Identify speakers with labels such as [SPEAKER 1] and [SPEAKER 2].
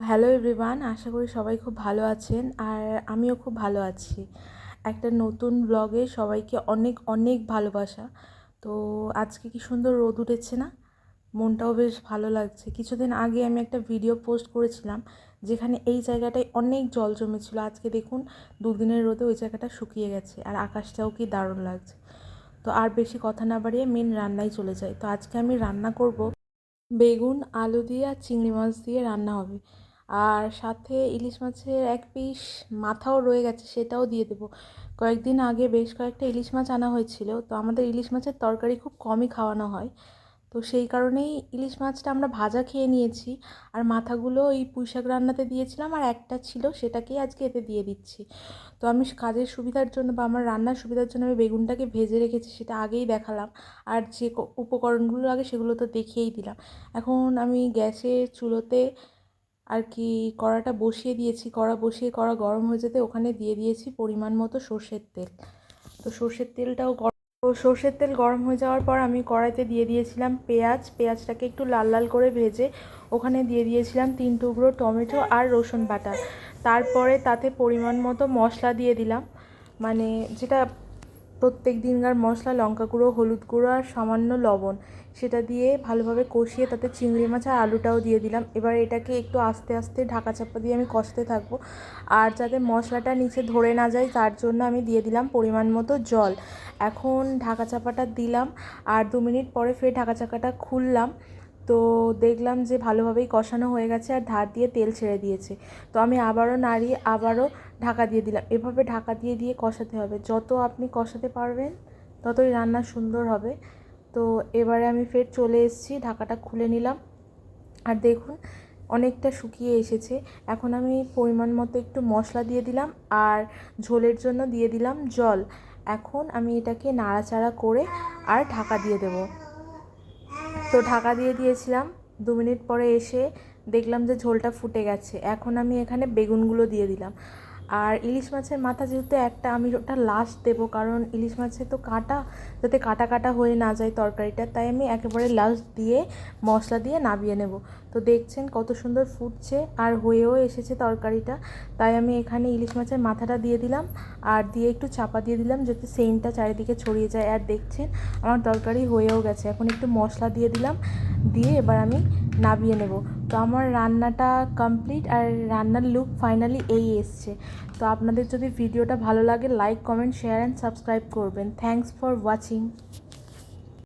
[SPEAKER 1] Hello everyone আশা করি সবাই খুব ভালো আছেন আর আমিও খুব ভালো আছি। একটা নতুন ব্লগে সবাইকে অনেক অনেক ভালোবাসা। তো আজকে কি সুন্দর রোদ উঠেছে না? মনটাও বেশ ভালো লাগছে। কিছুদিন আগে আমি একটা ভিডিও পোস্ট করেছিলাম, যেখানে এই জায়গাটায় অনেক জল জমেছিল। আজকে দেখুন, দুদিনের রোদে ওই জায়গাটা শুকিয়ে গেছে আর আকাশটাও কি দারুণ লাগছে। তো আর বেশি কথা না বাড়িয়ে মেন রান্নায় চলে যাই। তো আজকে আমি রান্না করব বেগুন, আলু দিয়ে আর চিংড়ি মাছ দিয়ে রান্না হবে। আর সাথে ইলিশ মাছের এক পিস মাথাও রয়ে গেছে, সেটাও দিয়ে দেবো। কয়েকদিন আগে বেশ কয়েকটা ইলিশ মাছ আনা হয়েছিল, তো আমাদের ইলিশ মাছের তরকারি খুব কমই খাওয়ানো হয়। তো সেই কারণেই ইলিশ মাছটা আমরা ভাজা খেয়ে নিয়েছি, আর মাথাগুলো এই পুঁইশাক রান্নাতে দিয়েছিলাম, আর একটা ছিল সেটাকেই আজকে এতে দিয়ে দিচ্ছি। তো আমি কাজের সুবিধার জন্য বা আমার রান্নার সুবিধার জন্য আমি বেগুনটাকে ভেজে রেখেছি, সেটা আগেই দেখালাম। আর যে উপকরণগুলো আগে সেগুলো তো দেখিয়েই দিলাম। এখন আমি গ্যাসে চুলোতে আর কি কড়াটা বসিয়ে দিয়েছি। কড়া বসিয়ে কড়া গরম হয়ে যেতে ওখানে দিয়ে দিয়েছি পরিমাণ মতো সর্ষের তেল। তো সর্ষের তেলটাও সর্ষের তেল গরম হয়ে যাওয়ার পর আমি কড়াইতে দিয়ে দিয়েছিলাম পেঁয়াজ। পেঁয়াজটাকে একটু লাল লাল করে ভেজে ওখানে দিয়ে দিয়েছিলাম তিন টুকরো টমেটো আর রসুন বাটা। তারপরে তাতে পরিমাণ মতো মশলা দিয়ে দিলাম। মানে যেটা প্রত্যেক দিনকার মশলা, লঙ্কা গুঁড়ো, হলুদ গুঁড়ো আর সামান্য লবণ। সেটা দিয়ে ভালোভাবে কষিয়ে তাতে চিংড়ি মাছ আর আলুটাও দিয়ে দিলাম। এবার এটাকে একটু আস্তে আস্তে ঢাকা চাপা দিয়ে আমি কষতে থাকব। আর যাতে মশলাটা নিচে ধরে না যায়, তার জন্য আমি দিয়ে দিলাম পরিমাণ মতো জল। এখন ঢাকা চাপাটা দিলাম। আর দু মিনিট পরে ফের ঢাকা চাকাটা খুললাম। তো দেখলাম যে ভালোভাবেই কষানো হয়ে গেছে আর ধার দিয়ে তেল ছেড়ে দিয়েছে। তো আমি আবারও নাড়িয়ে আবারও ঢাকা দিয়ে দিলাম। এভাবে ঢাকা দিয়ে দিয়ে কষাতে হবে। যত আপনি কষাতে পারবেন, ততই রান্না সুন্দর হবে। তো এবারে আমি ফের চলে এসেছি, ঢাকাটা খুলে নিলাম। আর দেখুন, অনেকটা শুকিয়ে এসেছে। এখন আমি পরিমাণ মতো একটু মশলা দিয়ে দিলাম আর ঝোলের জন্য দিয়ে দিলাম জল। এখন আমি এটাকে নাড়াচাড়া করে আর ঢাকা দিয়ে দেবো। তো ঢাকা দিয়ে দিয়েছিলাম। দু মিনিট পরে এসে দেখলাম যে ঝোলটা ফুটে গেছে। এখন আমি এখানে বেগুনগুলো দিয়ে দিলাম। আর ইলিশ মাছের মাথা যেহেতু একটা, আমি ওটা লাস্ট দেবো, কারণ ইলিশ মাছে তো কাটা, যাতে কাটা কাটা হয়ে না যায় তরকারিটা, তাই আমি একেবারে লাস্ট দিয়ে মশলা দিয়ে নাবিয়ে নেব। তো দেখছেন কত সুন্দর ফুটছে আর হয়েও এসেছে তরকারিটা, তাই আমি এখানে ইলিশ মাছের মাথাটা দিয়ে দিলাম, আর দিয়ে একটু চাপা দিয়ে দিলাম যাতে সেন্টটা চারিদিকে ছড়িয়ে যায়। আর দেখছেন আমার তরকারি হয়েও গেছে, এখন একটু মশলা দিয়ে দিলাম, দিয়ে এবার আমি নাবিয়ে নেব। তো আমার রান্নাটা কমপ্লিট আর রান্নার লুক ফাইনালি এই এসছে। তো আপনাদের যদি ভিডিওটা ভালো লাগে like comment share and subscribe করবেন। Thanks for watching